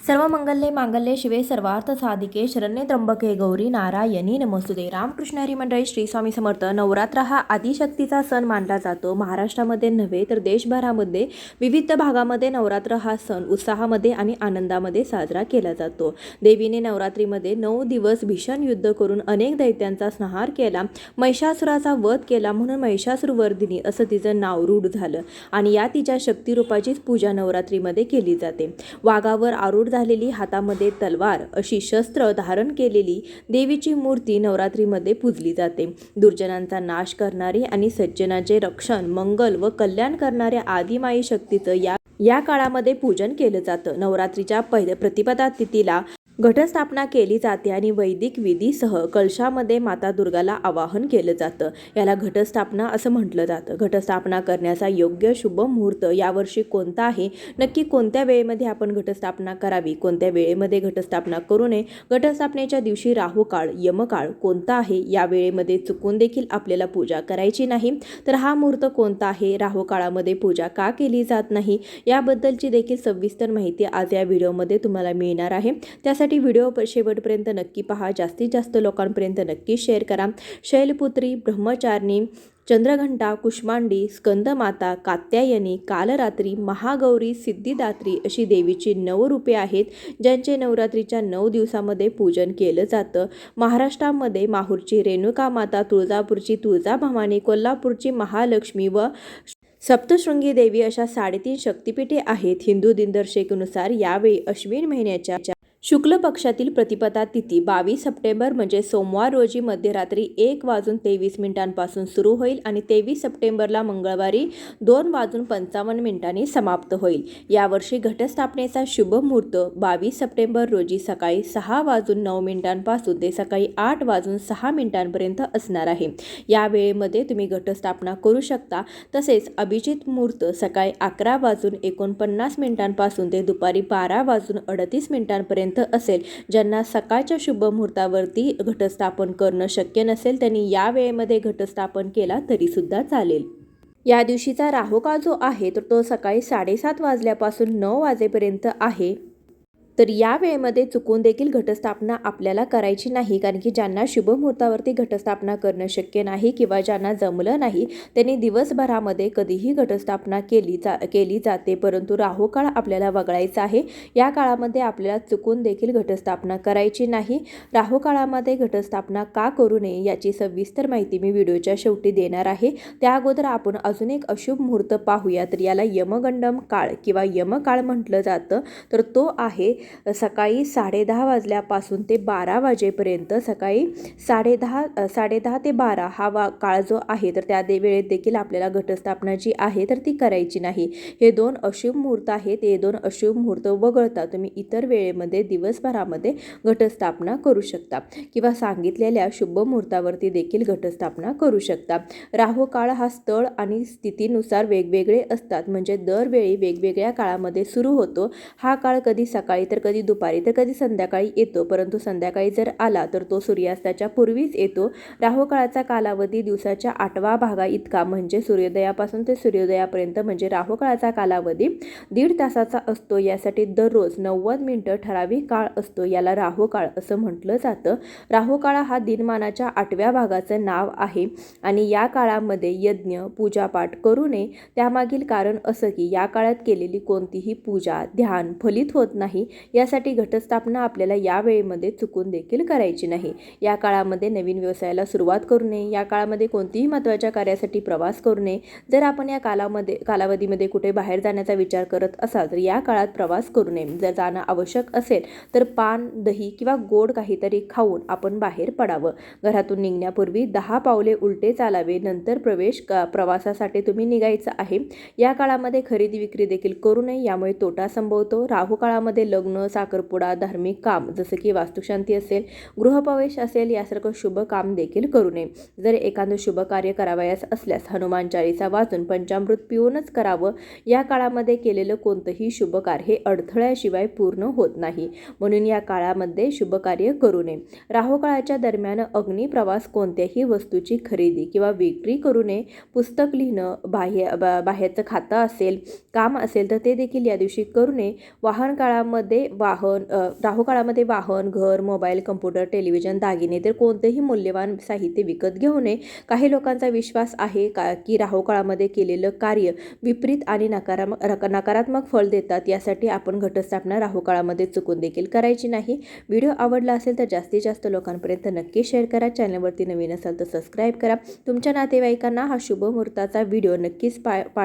सर्व मंगल्ये मांगल्ये शिवे सर्वार्थ साधिके शरण्ये त्र्यंबके गौरी नारायणी नमस्तुदे रामकृष्ण हरी मंडळी श्री स्वामी समर्थ. नवरात्र हा आदिशक्तीचा सण मानला जातो. महाराष्ट्रामध्ये नव्हे तर देशभरामध्ये विविध भागामध्ये नवरात्र हा सण उत्साहामध्ये आणि आनंदामध्ये साजरा केला जातो. देवीने नवरात्रीमध्ये नऊ दिवस भीषण युद्ध करून अनेक दैत्यांचा संहार केला. महिषासुराचा वध केला म्हणून महिषासुर वर्धिनी असं तिचं नाव रूढ झालं आणि या तिच्या शक्तिरूपाचीच पूजा नवरात्रीमध्ये केली जाते. वाघावर आरूढ झालेली हातामध्ये तलवार अशी शस्त्र धारण केलेली देवीची मूर्ती नवरात्रीमध्ये पूजली जाते. दुर्जनांचा नाश करणारी आणि सज्जनाचे रक्षण मंगल व कल्याण करणाऱ्या आदिमाई शक्तीचं या या काळामध्ये पूजन केलं जातं. नवरात्रीच्या पहिल्या प्रतिपदा तिथीला घटस्थापना केली जाते आणि वैदिक विधीसह कलशामध्ये माता दुर्गाला आवाहन केलं जातं. याला घटस्थापना असं म्हटलं जातं. घटस्थापना करण्याचा योग्य शुभ मुहूर्त यावर्षी कोणता आहे? नक्की कोणत्या वेळेमध्ये आपण घटस्थापना करावी? कोणत्या वेळेमध्ये घटस्थापना करू नये? घटस्थापनेच्या दिवशी राहुकाळ यमकाळ कोणता आहे? या वेळेमध्ये चुकून देखील आपल्याला पूजा करायची नाही. तर हा मुहूर्त कोणता आहे? राहुकाळामध्ये पूजा का केली जात नाही? याबद्दलची देखील सविस्तर माहिती आज या व्हिडिओमध्ये तुम्हाला मिळणार आहे. त्यासाठी व्हिडिओ शेवटपर्यंत नक्की पहा. जास्तीत जास्त लोकांपर्यंत नक्की शेअर करा. शैलपुत्री ब्रह्मचारिणी चंद्रघंटा कुष्मांडी स्कंदमाता कात्यायनी कालरात्री महागौरी सिद्धिदात्री अशी देवीची नऊ रूपे आहेत ज्यांचे नवरात्रीच्या नऊ दिवसामध्ये पूजन केलं जातं. महाराष्ट्रामध्ये माहूरची रेणुका माता तुळजापूरची तुळजाभवानी कोल्हापूरची महालक्ष्मी व सप्तशृंगी देवी अशा साडेतीन शक्तिपीठे आहेत. हिंदू दिनदर्शिकेनुसार यावेळी अश्विन महिन्याच्या शुक्ल पक्षातील प्रतिपदा तिथी बावीस सप्टेंबर म्हणजे सोमवार रोजी मध्यरात्री एक वाजून तेवीस मिनिटांपासून सुरू होईल आणि तेवीस सप्टेंबरला मंगळवारी दोन वाजून पंचावन्न मिनिटांनी समाप्त होईल. यावर्षी घटस्थापनेचा शुभ मुहूर्त बावीस सप्टेंबर रोजी सकाळी सहा वाजून नऊ मिनिटांपासून ते सकाळी आठ वाजून सहा मिनिटांपर्यंत असणार आहे. या वेळेमध्ये तुम्ही घटस्थापना करू शकता. तसेच अभिजित मुहूर्त सकाळी अकरा वाजून एकोणपन्नास मिनिटांपासून ते दुपारी बारा वाजून अडतीस मिनिटांपर्यंत असेल. ज्यांना सकाळच्या शुभ मुहूर्तावरती घटस्थापन करणं शक्य नसेल त्यांनी या वेळेमध्ये घटस्थापन केला तरीसुद्धा चालेल. या दिवशीचा राहुकाळ जो आहे तर तो सकाळी साडेसात वाजल्यापासून नऊ वाजेपर्यंत आहे. तर या वेळेमध्ये चुकून देखील घटस्थापना आपल्याला करायची नाही कारण की ज्यांना शुभ मुहूर्तावरती घटस्थापना करणं शक्य नाही किंवा ज्यांना जमलं नाही त्यांनी दिवसभरामध्ये कधीही घटस्थापना केली जा केली जाते. परंतु राहू काळ आपल्याला वगळायचा आहे. या काळामध्ये आपल्याला चुकून देखील घटस्थापना करायची नाही. राहू काळामध्ये घटस्थापना का करू नये याची सविस्तर माहिती मी व्हिडिओच्या शेवटी देणार आहे. त्या अगोदर आपण अजून एक अशुभ मुहूर्त पाहूया. तर याला यमगंडम काळ किंवा यमकाळ म्हटलं जातं. तर तो आहे सकाळी साडेदहा वाजल्यापासून ते बारा वाजेपर्यंत सकाळी साडेदहा साडेदहा ते बारा हा वा काळ जो आहे तर त्या दे वेळेत देखील आपल्याला घटस्थापना जी आहे तर ती करायची नाही. हे दोन अशुभ मुहूर्त आहेत. हे दोन अशुभ मुहूर्त वगळता तुम्ही इतर वेळेमध्ये दिवसभरामध्ये घटस्थापना करू शकता किंवा सांगितलेल्या शुभ मुहूर्तावरती देखील घटस्थापना करू शकता. राहू काळ हा स्थळ आणि स्थितीनुसार वेगवेगळे असतात. म्हणजे दरवेळी वेगवेगळ्या काळामध्ये सुरू होतो. हा काळ कधी सकाळी तर तर कधी दुपारी तर कधी संध्याकाळी येतो. परंतु संध्याकाळी जर आला तर तो सूर्यास्ताच्या पूर्वीच येतो. राहू काळाचा कालावधी दिवसाच्या आठवा भागा इतका म्हणजे सूर्योदयापासून ते सूर्योदयापर्यंत म्हणजे राहू काळाचा कालावधी दीड तासाचा असतो. यासाठी दररोज नव्वद मिनटं ठराविक काळ असतो. याला राहुकाळ असं म्हटलं जातं. राहू काळ हा दिनमानाच्या आठव्या भागाचं नाव आहे आणि या काळामध्ये यज्ञ पूजापाठ करू नये. त्यामागील कारण असं की या काळात केलेली कोणतीही पूजा ध्यान फलित होत नाही. यासाठी घटस्थापना आपल्याला या वेळेमध्ये चुकून देखील करायची नाही. या काळामध्ये नवीन व्यवसायाला सुरुवात करू नये. या काळामध्ये कोणतीही महत्त्वाच्या कार्यासाठी प्रवास करू नये. जर आपण या कालामध्ये कालावधीमध्ये कुठे बाहेर जाण्याचा विचार करत असाल तर या काळात प्रवास करू नये. जर जाणं आवश्यक असेल तर पान दही किंवा गोड काहीतरी खाऊन आपण बाहेर पडावं. घरातून निघण्यापूर्वी दहा पावले उलटे चालावे. नंतर प्रवेश क- प्रवासासाठी तुम्ही निघायचं आहे. या काळामध्ये खरेदी विक्री देखील करू नये. यामुळे तोटा संभवतो. राहू काळामध्ये लग्न साखरपुडा धार्मिक काम जसं की वास्तुशांती असेल गृहप्रवेश असेल यासारखं शुभ काम देखील करू नये. जर एखादं शुभ कार्य करावयास असल्यास हनुमान चाळीसा वाचून पंचामृत पिऊनच करावं. या काळामध्ये केलेलं कोणतंही शुभ कार्य हे अडथळ्याशिवाय पूर्ण होत नाही. म्हणून या काळामध्ये शुभ कार्य करू नये. राहू काळाच्या दरम्यान अग्नी प्रवास कोणत्याही वस्तूची खरेदी किंवा विक्री करू नये. पुस्तक लिहिणं बाह्य बा बाहेरचं खातं असेल काम असेल तर ते देखील या दिवशी करू नये. वाहन काळामध्ये काळामध्ये वाहन राहू काळामध्ये वाहन घर मोबाईल कम्प्युटर टेलिव्हिजन दागिने तर कोणतेही मूल्यवान साहित्य विकत घेऊ नये. काही लोकांचा विश्वास आहे का की राहू काळामध्ये केलेलं कार्य विपरीत आणि नकारात्मक नकारात्मक फळ देतात? यासाठी आपण घटस्थापना राहू काळामध्ये चुकून देखील करायची नाही. व्हिडिओ आवडला असेल तर जास्तीत जास्त लोकांपर्यंत नक्की शेअर करा. चॅनलवरती नवीन असाल तर सबस्क्राईब करा. तुमच्या नातेवाईकांना हा शुभ मुहूर्ताचा व्हिडिओ नक्कीच पा पा